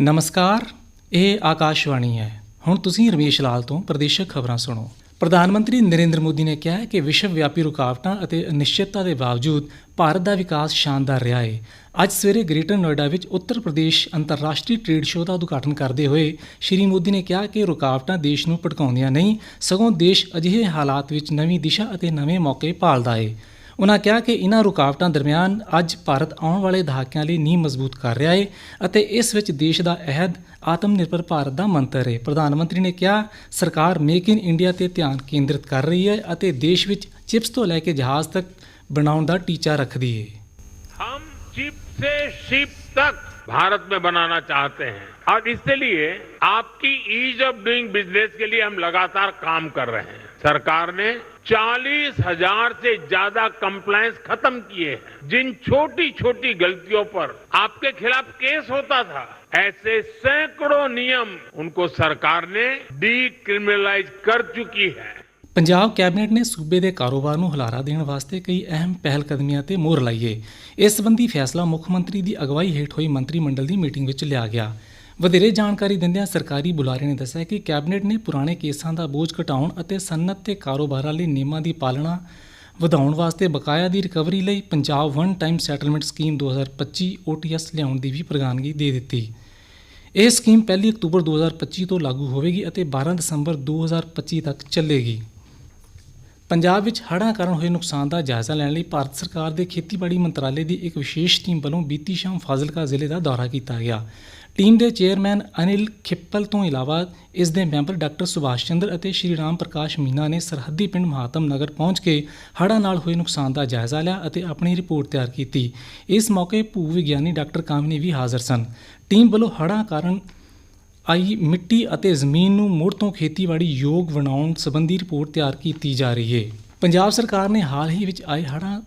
ਨਮਸਕਾਰ, ਇਹ ਆਕਾਸ਼ਵਾਣੀ ਹੈ। ਹੁਣ ਤੁਸੀਂ ਰਮੇਸ਼ ਲਾਲ ਤੋਂ ਪ੍ਰਦੇਸ਼ਕ ਖਬਰਾਂ ਸੁਣੋ। ਪ੍ਰਧਾਨ ਮੰਤਰੀ ਨਰਿੰਦਰ ਮੋਦੀ ਨੇ ਕਿਹਾ ਹੈ ਕਿ ਵਿਸ਼ਵ ਵਿਆਪੀ ਰੁਕਾਵਟਾਂ ਅਤੇ ਅਨਿਸ਼ਚਿਤਤਾ ਦੇ ਬਾਵਜੂਦ ਭਾਰਤ ਦਾ ਵਿਕਾਸ ਸ਼ਾਨਦਾਰ ਰਿਹਾ ਹੈ ਅੱਜ ਸਵੇਰੇ ਗ੍ਰੇਟਰ ਨੋਇਡਾ ਵਿੱਚ ਉੱਤਰ ਪ੍ਰਦੇਸ਼ ਅੰਤਰਰਾਸ਼ਟਰੀ ਟ੍ਰੇਡ ਸ਼ੋਅ ਦਾ ਉਦਘਾਟਨ ਕਰਦੇ ਹੋਏ ਸ਼੍ਰੀ ਮੋਦੀ ਨੇ ਕਿਹਾ ਕਿ ਰੁਕਾਵਟਾਂ ਦੇਸ਼ ਨੂੰ ਭਟਕਾਉਂਦੀਆਂ ਨਹੀਂ, ਸਗੋਂ ਦੇਸ਼ ਅਜਿਹੇ ਹਾਲਾਤ ਵਿੱਚ ਨਵੀਂ ਦਿਸ਼ਾ ਅਤੇ ਨਵੇਂ ਮੌਕੇ ਭਾਲਦਾ ਹੈ ਉਨ੍ਹਾਂ ਕਿਹਾ ਕਿ ਇਨ੍ਹਾਂ ਰੁਕਾਵਟਾਂ ਦਰਮਿਆਨ ਅੱਜ ਭਾਰਤ ਆਉਣ ਵਾਲੇ ਦਹਾਕਿਆਂ ਲਈ ਨੀਂਹ ਮਜ਼ਬੂਤ ਕਰ ਰਿਹਾ ਹੈ ਅਤੇ ਇਸ ਵਿੱਚ ਦੇਸ਼ ਦਾ ਅਹਿਦ ਆਤਮ ਨਿਰਭਰ ਭਾਰਤ ਦਾ ਮੰਤਰ ਹੈ ਪ੍ਰਧਾਨ ਮੰਤਰੀ ਨੇ ਕਿਹਾ ਸਰਕਾਰ ਮੇਕ ਇਨ ਇੰਡੀਆ ਤੇ ਧਿਆਨ ਕੇਂਦਰਿਤ ਕਰ ਰਹੀ ਹੈ ਅਤੇ ਦੇਸ਼ ਵਿੱਚ ਚਿਪਸ ਤੋਂ ਲੈ ਕੇ ਜਹਾਜ਼ ਤੱਕ ਬਣਾਉਣ ਦਾ ਟੀਚਾ ਰੱਖਦੀ ਹੈ हम चिप से शिप तक भारत में बनाना चाहते हैं और इसके लिए आपकी ईज ऑफ डूइंग बिजनेस के लिए हम लगातार काम कर रहे हैं सरकार ने चालीस हजार से ज्यादा कंप्लायंस खत्म किए हैं जिन छोटी छोटी गलतियों पर आपके खिलाफ केस होता था ऐसे सैकड़ों नियम उनको सरकार ने डीक्रिमिनलाइज कर चुकी है ਪੰਜਾਬ ਕੈਬਨਿਟ ਨੇ ਸੂਬੇ ਦੇ ਕਾਰੋਬਾਰ ਨੂੰ ਹੁਲਾਰਾ ਦੇਣ ਵਾਸਤੇ ਕਈ ਅਹਿਮ ਪਹਿਲ ਕਦਮੀਆਂ ਤੇ ਮੋਹਰ ਲਾਈ ਏ ਇਸ ਸੰਬੰਧੀ ਫੈਸਲਾ ਮੁੱਖ ਮੰਤਰੀ ਦੀ ਅਗਵਾਈ ਹੇਠ ਹੋਈ ਮੰਤਰੀ ਮੰਡਲ ਦੀ ਮੀਟਿੰਗ ਵਿੱਚ ਲਿਆ ਗਿਆ ਵਧੇਰੇ ਜਾਣਕਾਰੀ ਦਿੰਦਿਆਂ ਸਰਕਾਰੀ ਬੁਲਾਰੇ ਨੇ ਦੱਸਿਆ ਕਿ ਕੈਬਨਿਟ ਨੇ ਪੁਰਾਣੇ ਕੇਸਾਂ ਦਾ ਬੋਝ ਘਟਾਉਣ ਅਤੇ ਸਨਅਤ ਤੇ ਕਾਰੋਬਾਰਾਂ ਲਈ ਨਿਯਮਾਂ ਦੀ ਪਾਲਣਾ ਵਧਾਉਣ ਵਾਸਤੇ ਬਕਾਇਆ ਦੀ ਰਿਕਵਰੀ ਲਈ Punjab one time settlement scheme 2025 OTS ਲਿਆਉਣ ਦੀ ਵੀ ਪ੍ਰਵਾਨਗੀ ਦੇ ਦਿੱਤੀ। ਇਹ ਸਕੀਮ 1 ਅਕਤੂਬਰ 2025 ਤੋਂ ਲਾਗੂ ਹੋਵੇਗੀ ਅਤੇ 12 ਦਸੰਬਰ 2025 ਤੱਕ ਚੱਲੇਗੀ। ਪੰਜਾਬ ਵਿੱਚ ਹੜ੍ਹਾਂ ਕਾਰਨ ਹੋਏ ਨੁਕਸਾਨ ਦਾ ਜਾਇਜ਼ਾ ਲੈਣ ਲਈ ਭਾਰਤ ਸਰਕਾਰ ਦੇ ਖੇਤੀਬਾੜੀ ਮੰਤਰਾਲੇ ਦੀ ਇੱਕ ਵਿਸ਼ੇਸ਼ ਟੀਮ ਵੱਲੋਂ ਬੀਤੀ ਸ਼ਾਮ ਫਾਜ਼ਿਲਕਾ ਜ਼ਿਲ੍ਹੇ ਦਾ ਦੌਰਾ ਕੀਤਾ ਗਿਆ। ਟੀਮ ਦੇ ਚੇਅਰਮੈਨ ਅਨਿਲ ਖਿੱਪਲ ਤੋਂ ਇਲਾਵਾ ਇਸ ਦੇ ਮੈਂਬਰ ਡਾਕਟਰ ਸੁਭਾਸ਼ ਚੰਦਰ ਅਤੇ ਸ਼੍ਰੀ ਰਾਮ ਪ੍ਰਕਾਸ਼ ਮੀਨਾ ਨੇ ਸਰਹੱਦੀ ਪਿੰਡ ਮਹਾਤਮ ਨਗਰ ਪਹੁੰਚ ਕੇ ਹੜ੍ਹਾਂ ਨਾਲ ਹੋਏ ਨੁਕਸਾਨ ਦਾ ਜਾਇਜ਼ਾ ਲਿਆ ਅਤੇ ਆਪਣੀ ਰਿਪੋਰਟ ਤਿਆਰ ਕੀਤੀ। ਇਸ ਮੌਕੇ ਭੂ ਵਿਗਿਆਨੀ ਡਾਕਟਰ ਕਾਮਨੀ ਵੀ ਹਾਜ਼ਰ ਸਨ। ਟੀਮ ਵੱਲੋਂ ਹੜ੍ਹਾਂ ਕਾਰਨ ਆਈ ਮਿੱਟੀ ਅਤੇ ਜ਼ਮੀਨ ਨੂੰ ਮੁੜ ਤੋਂ ਖੇਤੀਬਾੜੀ ਯੋਗ ਬਣਾਉਣ ਸੰਬੰਧੀ ਰਿਪੋਰਟ ਤਿਆਰ ਕੀਤੀ ਜਾ ਰਹੀ ਹੈ। ਪੰਜਾਬ ਸਰਕਾਰ ਨੇ ਹਾਲ ਹੀ ਵਿੱਚ ਆਏ ਹੜ੍ਹਾਂ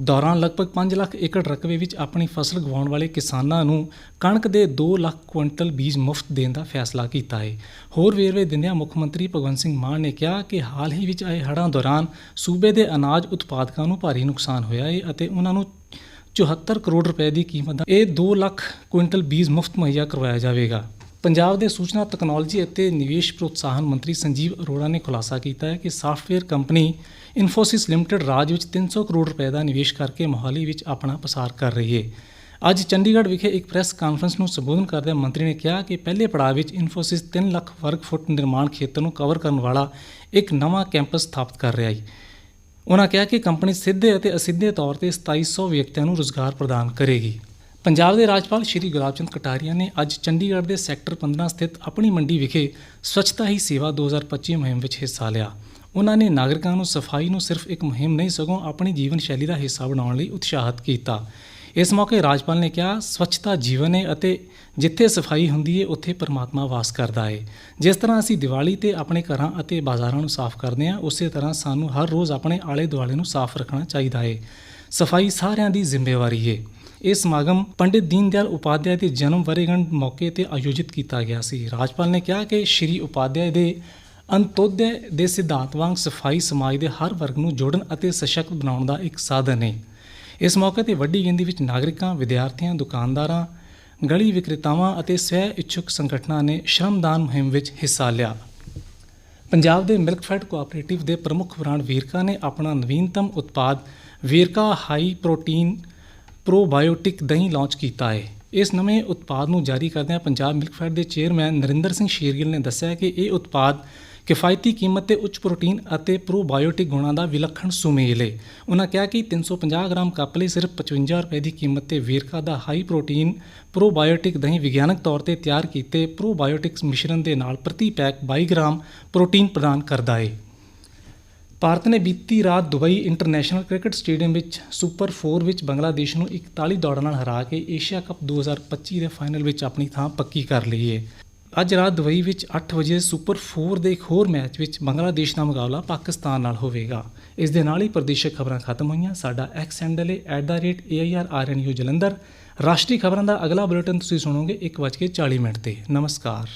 ਦੌਰਾਨ ਲਗਭਗ 5 ਲੱਖ ਏਕੜ ਰਕਬੇ ਵਿੱਚ ਆਪਣੀ ਫਸਲ ਗਵਾਉਣ ਵਾਲੇ ਕਿਸਾਨਾਂ ਨੂੰ ਕਣਕ ਦੇ 2 ਲੱਖ ਕੁਇੰਟਲ ਬੀਜ ਮੁਫਤ ਦੇਣ ਦਾ ਫੈਸਲਾ ਕੀਤਾ ਹੈ। ਹੋਰ ਵੇਰਵੇ ਦਿੰਦਿਆਂ ਮੁੱਖ ਮੰਤਰੀ ਭਗਵੰਤ ਸਿੰਘ ਮਾਨ ਨੇ ਕਿਹਾ ਕਿ ਹਾਲ ਹੀ ਵਿੱਚ ਆਏ ਹੜ੍ਹਾਂ ਦੌਰਾਨ ਸੂਬੇ ਦੇ ਅਨਾਜ ਉਤਪਾਦਕਾਂ ਨੂੰ ਭਾਰੀ ਨੁਕਸਾਨ ਹੋਇਆ ਹੈ ਅਤੇ ਉਹਨਾਂ ਨੂੰ 74 ਕਰੋੜ ਰੁਪਏ ਦੀ ਕੀਮਤ ਦਾ ਇਹ 2 ਲੱਖ ਕੁਇੰਟਲ ਬੀਜ ਮੁਫਤ ਮੁਹੱਈਆ ਕਰਵਾਇਆ ਜਾਵੇਗਾ। ਪੰਜਾਬ ਦੇ ਸੂਚਨਾ, ਤਕਨਾਲੋਜੀ ਅਤੇ ਨਿਵੇਸ਼ ਪ੍ਰੋਤਸਾਹਨ ਮੰਤਰੀ ਸੰਜੀਵ ਅਰੋੜਾ ਨੇ ਖੁਲਾਸਾ ਕੀਤਾ ਹੈ ਕਿ ਸਾਫਟਵੇਅਰ ਕੰਪਨੀ ਇਨਫੋਸਿਸ ਲਿਮਟਿਡ ਰਾਜ ਵਿੱਚ 300 ਕਰੋੜ ਰੁਪਏ ਦਾ ਨਿਵੇਸ਼ ਕਰਕੇ ਮੋਹਾਲੀ ਵਿੱਚ ਆਪਣਾ ਪਸਾਰ ਕਰ ਰਹੀ ਹੈ। ਅੱਜ ਚੰਡੀਗੜ੍ਹ ਵਿਖੇ ਇੱਕ ਪ੍ਰੈਸ ਕਾਨਫਰੰਸ ਨੂੰ ਸੰਬੋਧਨ ਕਰਦਿਆਂ ਮੰਤਰੀ ਨੇ ਕਿਹਾ ਕਿ ਪਹਿਲੇ ਪੜਾਅ ਵਿੱਚ ਇਨਫੋਸਿਸ 3 ਲੱਖ ਵਰਗ ਫੁੱਟ ਨਿਰਮਾਣ ਖੇਤਰ ਨੂੰ ਕਵਰ ਕਰਨ ਵਾਲਾ ਇੱਕ ਨਵਾਂ ਕੈਂਪਸ ਸਥਾਪਿਤ ਕਰ ਰਿਹਾ ਹੈ। ਉਹਨਾਂ ਕਿਹਾ ਕਿ ਕੰਪਨੀ ਸਿੱਧੇ ਅਤੇ ਅਸਿੱਧੇ ਤੌਰ ਤੇ 2700 ਵਿਅਕਤੀਆਂ ਨੂੰ ਰੋਜ਼ਗਾਰ ਪ੍ਰਦਾਨ ਕਰੇਗੀ। ਪੰਜਾਬ ਦੇ ਰਾਜਪਾਲ ਸ਼੍ਰੀ ਗੁਲਾਬ ਚੰਦ ਕਟਾਰੀਆ ਨੇ ਅੱਜ ਚੰਡੀਗੜ੍ਹ ਦੇ ਸੈਕਟਰ 15 ਸਥਿਤ ਆਪਣੀ ਮੰਡੀ ਵਿਖੇ ਸਵੱਛਤਾ ਹੀ ਸੇਵਾ 2025 ਮੁਹਿੰਮ ਵਿੱਚ ਹਿੱਸਾ ਲਿਆ। ਉਹਨਾਂ ਨੇ ਨਾਗਰਿਕਾਂ ਨੂੰ ਸਫ਼ਾਈ ਨੂੰ ਸਿਰਫ ਇੱਕ ਮੁਹਿੰਮ ਨਹੀਂ, ਸਗੋਂ ਆਪਣੀ ਜੀਵਨ ਸ਼ੈਲੀ ਦਾ ਹਿੱਸਾ ਬਣਾਉਣ ਲਈ ਉਤਸ਼ਾਹਿਤ ਕੀਤਾ। ਇਸ ਮੌਕੇ ਰਾਜਪਾਲ ਨੇ ਕਿਹਾ, ਸਵੱਛਤਾ ਜੀਵਨ ਹੈ ਅਤੇ ਜਿੱਥੇ ਸਫ਼ਾਈ ਹੁੰਦੀ ਹੈ ਉੱਥੇ ਪਰਮਾਤਮਾ ਵਾਸ ਕਰਦਾ ਹੈ ਜਿਸ ਤਰ੍ਹਾਂ ਅਸੀਂ ਦੀਵਾਲੀ ਤੇ ਆਪਣੇ ਘਰਾਂ ਅਤੇ ਬਾਜ਼ਾਰਾਂ ਨੂੰ ਸਾਫ਼ ਕਰਦੇ ਹਾਂ ਉਸੇ ਤਰ੍ਹਾਂ ਸਾਨੂੰ ਹਰ ਰੋਜ਼ ਆਪਣੇ ਆਲੇ ਦੁਆਲੇ ਨੂੰ ਸਾਫ਼ ਰੱਖਣਾ ਚਾਹੀਦਾ ਹੈ ਸਫ਼ਾਈ ਸਾਰਿਆਂ ਦੀ ਜ਼ਿੰਮੇਵਾਰੀ ਹੈ ਇਹ ਸਮਾਗਮ ਪੰਡਿਤ ਦੀਨ ਦਿਆਲ ਉਪਾਧਿਆਏ ਦੇ ਜਨਮ ਵਰ੍ਹੇਗੰਢ ਮੌਕੇ ਤੇ ਆਯੋਜਿਤ ਕੀਤਾ ਗਿਆ ਸੀ। ਰਾਜਪਾਲ ਨੇ ਕਿਹਾ ਕਿ ਸ਼੍ਰੀ ਉਪਾਧਿਆਏ ਦੇ ਅੰਤੋਦਯ ਦੇ ਸਿਧਾਂਤ ਵਾਂਗ ਸਫ਼ਾਈ ਸਮਾਜ ਦੇ ਹਰ ਵਰਗ ਨੂੰ ਜੋੜਨ ਅਤੇ ਸਸ਼ਕਤ ਬਣਾਉਣ ਦਾ ਇੱਕ ਸਾਧਨ ਹੈ ਇਸ ਮੌਕੇ ਤੇ ਵੱਡੀ ਗਿਣਤੀ ਵਿੱਚ ਨਾਗਰਿਕਾਂ, ਵਿਦਿਆਰਥੀਆਂ, ਦੁਕਾਨਦਾਰਾਂ, ਗਲੀ ਵਿਕਰੇਤਾਵਾਂ ਅਤੇ ਸਵੈ ਇੱਛੁਕ ਸੰਗਠਨਾਂ ਨੇ ਸ਼ਰਮਦਾਨ ਮੁਹਿੰਮ ਵਿੱਚ ਹਿੱਸਾ ਲਿਆ। ਪੰਜਾਬ ਦੇ ਮਿਲਕਫੈਡ ਕੋਆਪਰੇਟਿਵ ਦੇ ਪ੍ਰਮੁੱਖ ਬ੍ਰਾਂਡ ਵੀਰਕਾ ਨੇ ਆਪਣਾ ਨਵੀਨਤਮ ਉਤਪਾਦ ਵੀਰਕਾ ਹਾਈ ਪ੍ਰੋਟੀਨ ਪ੍ਰੋਬਾਇਓਟਿਕ ਦਹੀਂ ਲਾਂਚ ਕੀਤਾ ਹੈ। ਇਸ ਨਵੇਂ ਉਤਪਾਦ ਨੂੰ ਜਾਰੀ ਕਰਦਿਆਂ ਪੰਜਾਬ ਮਿਲਕਫੈਡ ਦੇ ਚੇਅਰਮੈਨ ਨਰਿੰਦਰ ਸਿੰਘ ਸ਼ੇਰਗਿੱਲ ਨੇ ਦੱਸਿਆ ਕਿ ਇਹ ਉਤਪਾਦ ਕਿਫਾਇਤੀ ਕੀਮਤ ਤੇ ਉੱਚ ਪ੍ਰੋਟੀਨ ਅਤੇ ਪ੍ਰੋਬਾਇਓਟਿਕ ਗੁਣਾਂ ਦਾ ਵਿਲੱਖਣ ਸੁਮੇਲ ਹੈ। ਉਹਨਾਂ ਕਿਹਾ ਕਿ 350 ਗ੍ਰਾਮ ਕੱਪ ਸਿਰਫ 55 ਰੁਪਏ ਦੀ ਕੀਮਤ ਤੇ ਵੇਰਕਾ ਦਾ ਹਾਈ ਪ੍ਰੋਟੀਨ ਪ੍ਰੋਬਾਇਓਟਿਕ ਦਹੀਂ ਵਿਗਿਆਨਕ ਤੌਰ ਤੇ ਤਿਆਰ ਕੀਤੇ ਪ੍ਰੋਬਾਇਓਟਿਕਸ ਮਿਸ਼ਰਣ ਦੇ ਨਾਲ ਪ੍ਰਤੀ ਪੈਕ 22 ਗ੍ਰਾਮ ਪ੍ਰੋਟੀਨ ਪ੍ਰਦਾਨ ਕਰਦਾ ਹੈ। ਭਾਰਤ ਨੇ ਬੀਤੀ ਰਾਤ ਦੁਬਈ ਇੰਟਰਨੈਸ਼ਨਲ ਕ੍ਰਿਕਟ ਸਟੇਡੀਅਮ ਵਿੱਚ ਸੁਪਰ 4 ਵਿੱਚ ਬੰਗਲਾਦੇਸ਼ ਨੂੰ 41 ਦੌੜਾਂ ਨਾਲ ਹਰਾ ਕੇ ਏਸ਼ੀਆ ਕੱਪ 2025 ਦੇ ਫਾਈਨਲ ਵਿੱਚ ਆਪਣੀ ਥਾਂ ਪੱਕੀ ਕਰ ਲਈ ਹੈ ਅੱਜ ਰਾਤ ਦੁਬਈ ਵਿੱਚ 8 ਵਜੇ ਸੁਪਰ 4 ਦੇ ਇੱਕ ਹੋਰ ਮੈਚ ਵਿੱਚ ਬੰਗਲਾਦੇਸ਼ ਦਾ ਮੁਕਾਬਲਾ ਪਾਕਿਸਤਾਨ ਨਾਲ ਹੋਵੇਗਾ। ਇਸ ਦੇ ਨਾਲ ਹੀ ਪ੍ਰਦੇਸ਼ਕ ਖਬਰਾਂ ਖਤਮ ਹੋਈਆਂ। ਸਾਡਾ ਐਕਸ ਹੈਂਡਲ ਹੈ @airrnu ਜਲੰਧਰ। ਰਾਸ਼ਟਰੀ ਖਬਰਾਂ ਦਾ ਅਗਲਾ ਬੁਲੇਟਿਨ ਤੁਸੀਂ ਸੁਣੋਗੇ 1:40 ਮਿੰਟ ਤੇ। ਨਮਸਕਾਰ।